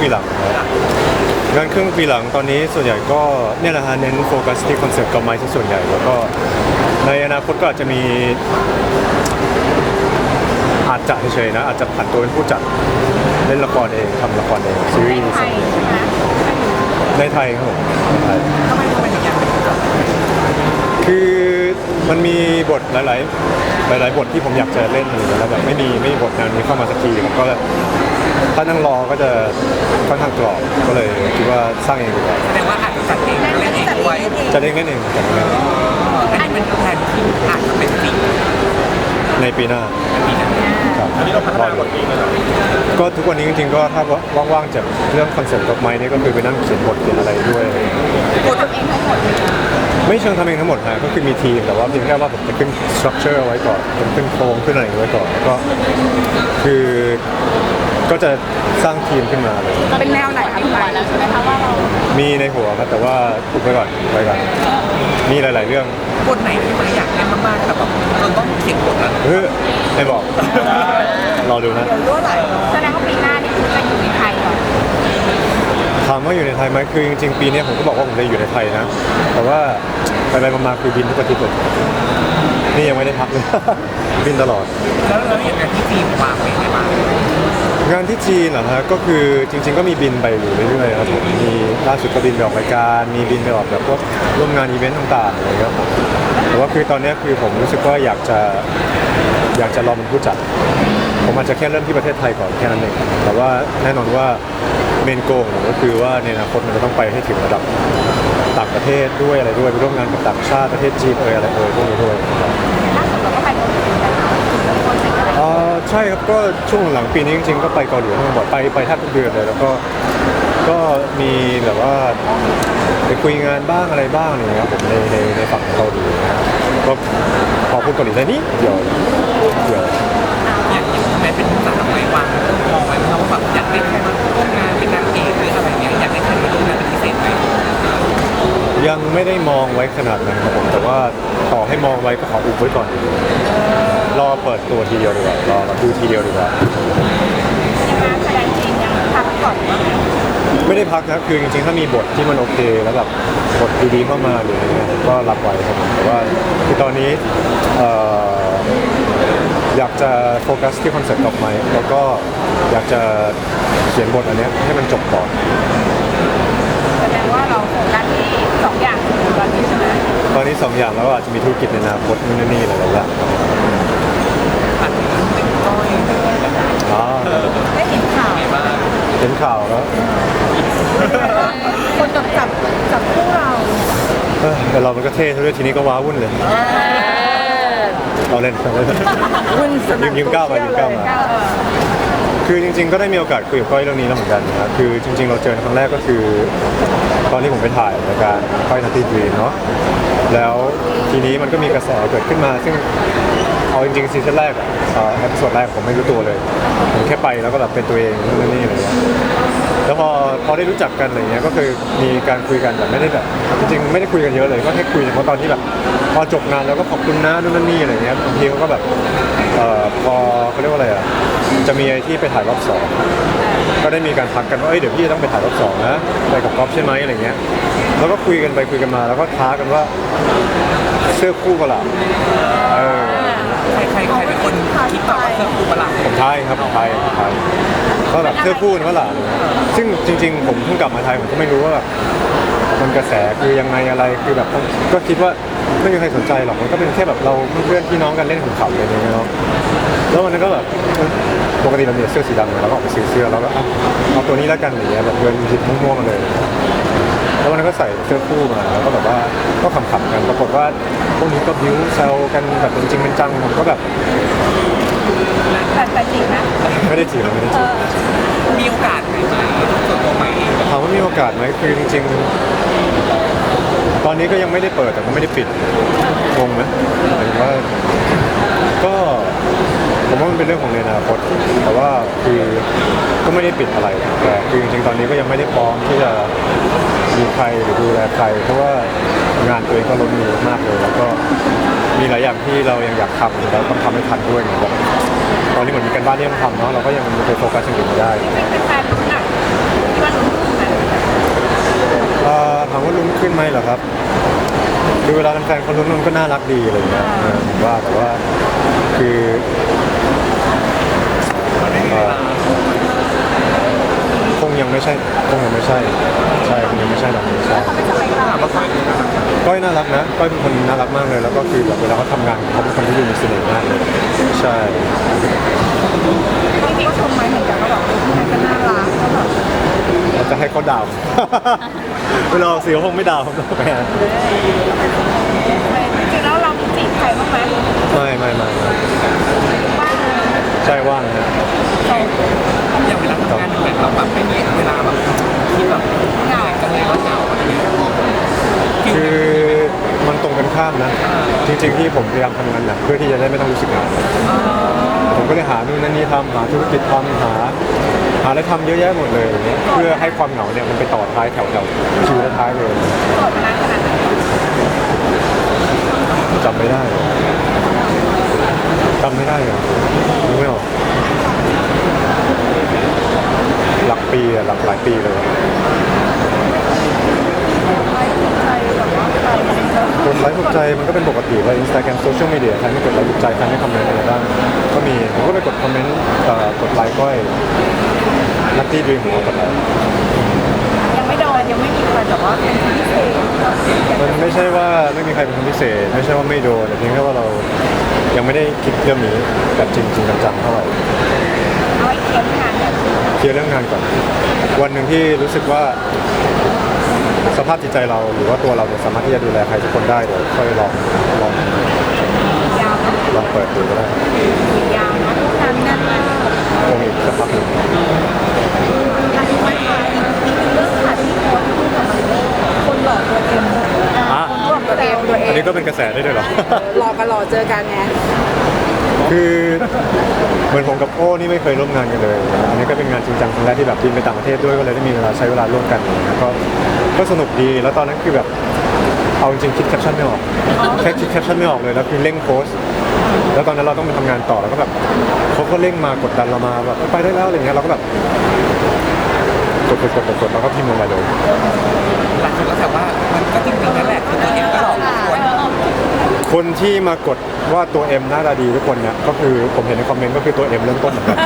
ปีหลังครับงานครึ่งปีหลังตอนนี้ส่วนใหญ่ก็เนี่ยแหละฮะเน้นโฟกัสที่คอนเสิร์ตกับไม้ที่ส่วนใหญ่แล้วก็ในอนาคตก็อาจจะมีอาจจะเฉยๆนะอาจจะผันตัวเป็นผู้จัดเล่นละครเองทำละครเองซีรีในส์ไทยใช่ไหมในไทยครับผมในไทย ทำไมทำไมถึงอยากเป็นผู้จัดคือมันมีบทหลาย ๆ หลาย ๆ บทที่ผมอยากจะเล่นอยู่แล้วแบบไม่มีไม่มีบทแนวนี้เข้ามาสักทีผมก็เลย ถ้านั่งรอก็จะค่อนข้างกรอบก็เลยคิดว่าสร้างเองดีกว่าแสดงว่าอาจจะจัดเองเล่นเองด้วยจะเล่นเล่นเองจัดเล่นเองอันนี้เป็นแผนที่อาจจะเป็นจริงในปีหน้าปีหน้าครับอันนี้เราพัฒนาบทเองเลยเหรอก็ทุกวันนี้จริงๆก็ถ้าว่างๆจากเรื่องคอนเสิร์ตดอกไม้นี่ก็คือไปนั่งเขียนบทเขียนอะไรด้วยกดทำเองทั้งหมดเลยไม่เชิงทำเองทั้งหมดนะก็คือมีทีมแต่ว่าเพียงแค่ว่าผมจะขึ้นสตรัคเจอร์ไว้ก่อนผมขึ้นโครงขึ้นอะไรไว้ก่อนแล้วก็คือ ก็จะสร้างทีมขึ้นมาเลย เป็นแนวไหนคะพี่ไม้แล้วใช่ไหมคะว่าเรามีในหัวครับแต่ว่าอุบไว้ก่อนไว้ก่อนมีหลาย ๆ เรื่องบทไหนที่ไม่อยากเล่นมากๆแต่แบบจนต้องเขียนบทแล้วเฮ้ยไม่บอกรอดูนะแสดงว่าปีหน้านี่คือจะอยู่ในไทยก่อนถามว่าอยู่ในไทยไหมคือจริง ๆ ปีนี้ผมก็บอกว่าผมจะอยู่ในไทยนะ แต่ว่าไปไปๆมาๆคือบินทุกอาทิตย์เลยนี่ยังไม่ได้พักเลย บินตลอด แล้วเราเห็นงานที่จีนวางเป็นไงบ้าง งานที่จีนเหรอฮะก็คือจริง ๆ ก็มีบินไปอยู่เรื่อยๆครับผมมีล่าสุดก็บินไปออกรายการมีบินไปออกแบบพวกร่วมงานอีเวนต์ต่างๆอะไรครับผมแต่ว่าคือตอนเนี้ยคือผมรู้สึกว่าอยากจะอยากจะลองเป็นผู้จัด ผมอาจจะแค่เริ่มที่ประเทศไทยก่อนแค่นั้นเองแต่ว่าแน่นอนว่าเมนโกของผมก็คือว่าในอนาคตมันจะต้องไปให้ถึงระดับต่างประเทศด้วยอะไรด้วยไปร่วมงานกับต่างชาติประเทศจีนเอยอะไรเอยพวกนี้ด้วยครับ ใช่ครับก็ช่วงหลังปีนี้จริงๆก็ไปเกาหลีทั้งหมดไปไปแทบทุกเดือนเลยแล้วก็ก็มีแบบว่าไปคุยงานบ้างอะไรบ้างอะไรอย่างเงี้ยครับผมในในในฝั่งเกาหลีนะครับก็พอพูดเกาหลีได้นิดเดียวเดียว อย่างอย่างทำไมเป็นผู้จัดทำไมวางมองไว้ไหมครับว่าแบบอยากได้ใครมาร่วมงานเป็นนางเอกหรืออะไรเงี้ยอยากได้ใครมาร่วมงานเป็นพิเศษไหมยังไม่ได้มองไว้ขนาดนั้นครับผมแต่ว่าต่อให้มองไว้ก็ขออุบไว้ก่อน เปิดตัวทีเดียวดีกว่ารอเราดูทีเดียวดีกว่างานแสดงจีนยังพักก่อนว่าไม่ได้พักนะคือจริงๆ ถ้ามีบทที่มันโอเคแล้วแบบบทดีๆเข้ามาหรืออะไรเงี้ยก็รับไว้ครับผมแต่ว่าคือตอนนี้เอ่ออยากจะโฟกัสที่คอนเสิร์ตดอกไม้แล้วก็อยากจะเขียนบทอันเนี้ยให้มันจบก่อนแสดงว่าเราโฟกัสที่สองอย่างตอนนี้ใช่ไหมตอนนี้สองอย่างแล้วอาจจะมีธุรกิจในอนาคตนู่นนนนี่หลายๆอย่าง อันนี้เป็นก้อย อ๋อ ได้เห็นข่าว ไงบ้าง เห็นข่าวแล้วคนจดจับจับคู่เราเอ้ยแต่เรามันก็เท่ซะด้วยทีนี้ก็ว้าวุ่นเลยเราเล่นเราเล่น วุ่นสนั่นยืมยืมก้าวมายืมก้าวมา เออคือจริงๆ ก็ได้มีโอกาสคุยกับก้อยเรื่องนี้แล้วเหมือนกันนะครับคือจริง ๆ เราเจอครั้งแรกก็คือ ตอนที่ผมไปถ่ายรายการก้อยนัตตี้ดรีมเนาะแล้วทีนี้มันก็มีกระแสเกิดขึ้นมา ซึ่ง เอาจริงๆซีซั่นแรกอะเอ่อเอพิโซดแรกผมไม่รู้ตัวเลยผมแค่ไปแล้วก็แบบเป็นตัวเองนู่นนนี่อะไรเงี้ยแล้วพอพอได้รู้จักกันอะไรเงี้ยก็คือมีการคุยกันแบบไม่ได้แบบจริงๆไม่ได้คุยกันเยอะเลยก็แค่คุยเฉพาะตอนที่แบบพอจบงานแล้วก็ขอบคุณนะนู่นนั่นนี่อะไรเงี้ยบางทีเขาก็แบบเอ่อพอเขาเรียกว่าอะไรอะจะมีไอ้ที่ไปถ่ายรอบสองก็ได้มีการทักกันว่าเอ้ยเดี๋ยวพี่จะต้องไปถ่ายรอบสองนะไปกับก๊อฟใช่ไหมอะไรเงี้ยแล้วก็คุยกันไปคุยกันมาแล้วก็ท้ากันว่าเสื้อคู่กันล่ะเออ ใครใครใครเป็นคนคิดต่อว่าเสื้อคู่ประหลาดผมทายครับผมทายผมทายก็แบบเสื้อคู่นั่นแหละซึ่งจริง ๆ ผมเพิ่งกลับมาไทยผมก็ไม่รู้ว่าแบบมันกระแสคือยังไงอะไรคือแบบก็คิดว่าไม่มีใครสนใจหรอกมันก็เป็นแค่แบบเราเพื่อนพี่น้องกันเล่นขำๆอะไรอย่างเงี้ยเนาะแล้ววันนั้นก็แบบเออปกติเรามีแต่เสื้อสีดำไงเราก็ออกไปซื้อเสื้อแล้วก็อะเอาตัวนี้แล้วกันอย่างเงี้ยแบบเดินหยิบมั่วๆมาเลย แล้ววันนั้นก็ใส่เสื้อคู่มาแล้วก็แบบว่าก็ขำๆกันปรากฏว่าพวกนี้ก็บิ้วแซวกันแบบเป็นจริงเป็นจังผมก็แบบแต่แต่จริงนะไม่ได้จีบไม่ได้เอจีบอมีโอกาสไหมส่วนตัวไหมถามว่ามีโอกาสไหมคือจริง ๆ ตอนนี้ก็ยังไม่ได้เปิดแต่ก็ไม่ได้ปิดงงไหมหมายถึงว่าก็ผมว่ามันเป็นเรื่องของในอนาคตแต่ว่าคือก็ไม่ได้ปิดอะไรแต่คือจริงๆตอนนี้ก็ยังไม่ได้พร้อมที่จะ มีใครหรือดูแลใครเพราะว่างานตัวเองก็ล้นมือมากเลย แล้วก็มีหลายอย่างที่เรายังอยากทำแล้วต้องทำให้ทันด้วยเหมือนแบบตอนนี้เหมือนมีการบ้านที่ต้องทำเนาะเราก็ยังไปโฟกัสอย่างอื่นไม่ได้เป็นแฟนรุ่นอะว่าลุ้นขึ้นไหมเอ่อถามว่าลุ้นขึ้นไหมเหรอครับดูเวลาแฟนๆเขาลุ้นมันก็น่ารักดีอะไรอย่างเงี้ยเออผมว่าแต่ว่าคือ มันไม่มีเวลา คงยังไม่ใช่คงยังไม่ใช่ ใช่คงยังไม่ใช่หรอกไม่ใช่ เขาไม่สบายใจ ถามว่าเขา ก้อย น่ารักนะก้อยเป็นคนน่ารักมากเลย แล้วก็คือแบบเวลาเขาทำงานเขาเป็นคนที่ดูมีเสน่ห์มากเลยใช่จริงๆก็ชมไหมเหมือนกันว่าแบบมันก็น่ารักแล้วแบบเราจะให้เขาดาว เวลาเสียคงไม่ดาวผมหรอกแม่จริงๆแล้วเรามีจีบใครบ้างไหมไม่ไม่ไม่ไม่บ้างเลย ใช่ว่างนะ อย่างเวลาทำงานเหมือนเราแบบไม่มีเวลาแบบที่แบบเหนื่อยจังเลยแล้วเหงาอะไรเงี้ย คือมันตรงกันข้ามนะ จ ริงๆที่ผมพยายามทำงานหนักเพื่อที่จะได้ไม่ต้องรู้สึกเหงาผมก็เลยหานู่นนั่นนี่ทำหาธุรกิจทำหา หาอะไรทำเยอะแยะหมดเลยอย่างเงี้ยเพื่อให้ความเหงาเนี่ยมันไปต่อท้ายแถวแถวๆชีวิตท้ายเลยโสดมานานขนาดไหนจำไม่ได้จำไม่ได้เหรอรู้ไม่ออกหลักปีอะหลักหลายปีเลย ไม่ถูกใจแบบว่าใครอะไรเงี้ย กดไลค์ถูกใจมันก็เป็นปกติว่าอินสตาแกรมโซเชียลมีเดียใครไม่กดไลค์ถูกใจใครไม่คอมเมนต์อะไรบ้างก็มีผมก็ไปกดคอมเมนต์เอ่อกดไลค์ก้อยลัคกี้ดีมผมก็กดไลค์ยังไม่โดนยังไม่มีใครแบบว่าเป็นพิเศษมันไม่ใช่ว่าไม่มีใครเป็นคนพิเศษ ไม่ใช่ว่าไม่โดนแต่เพียงแค่ว่าเรายังไม่ได้คิดเรื่องนี้แบบจริงจริงจังๆเท่าไหร่เอาไอ้เขียนงานเนี่ยเคลียร์เรื่องงานก่อนวันหนึ่งที่รู้สึกว่า สภาพจิตใจเราหรือว่าตัวเราเนี่ยสามารถที่จะดูแลใครทุกคนได้เดี๋ยวค่อยลองลองยาวนะลองเปิดดูก็ได้ยาวนะงานแน่นมากคงอีกสักพักหนึ่งอันนี้ไม่ขายอีกเรื่องขาดที่โพสต์คู่กับมันเลยคนหลอกตัวเองอะคนหลอกตัวเองตัวเออันงนี้ก็เป็นกระแสได้ด้วยเหรอหลอกกับหลอกเจอกันไงคือเหมือนผมกับโอ้นี่ไม่เคยร่วมงานกันเลยอัน ที่แบบบินไปต่างประเทศด้วยก็เลยได้มีเวลาใช้เวลาร่วมกันแล้วก็ก็สนุกดีแล้วตอนนั้นคือแบบเอาจริงๆคิดแคปชั่นไม่ออกแค่คิดแคปชั่นไม่ออกเลยแล้วคือเร่งโพสต์แล้วตอนนั้นเราต้องไปทำงานต่อแล้วก็แบบเขาก็เร่งมากดดันเรามาแบบไปได้แล้วอะไรเงี้ยเราก็แบบกดกดกดกดกดแล้วก็พิมพ์ลงไปเลยหลังจากแล้วแต่ว่ามันก็จริงๆนั่นแหละคือตัวเองก็หลอกทุกคนคนที่มากดว่าตัวเอ็มหน้าตาดีทุกคนเนี่ยก็คือผมเห็นในคอมเมนต์ก็คือตัวเอ็มเริ่มต้นเหมือนกัน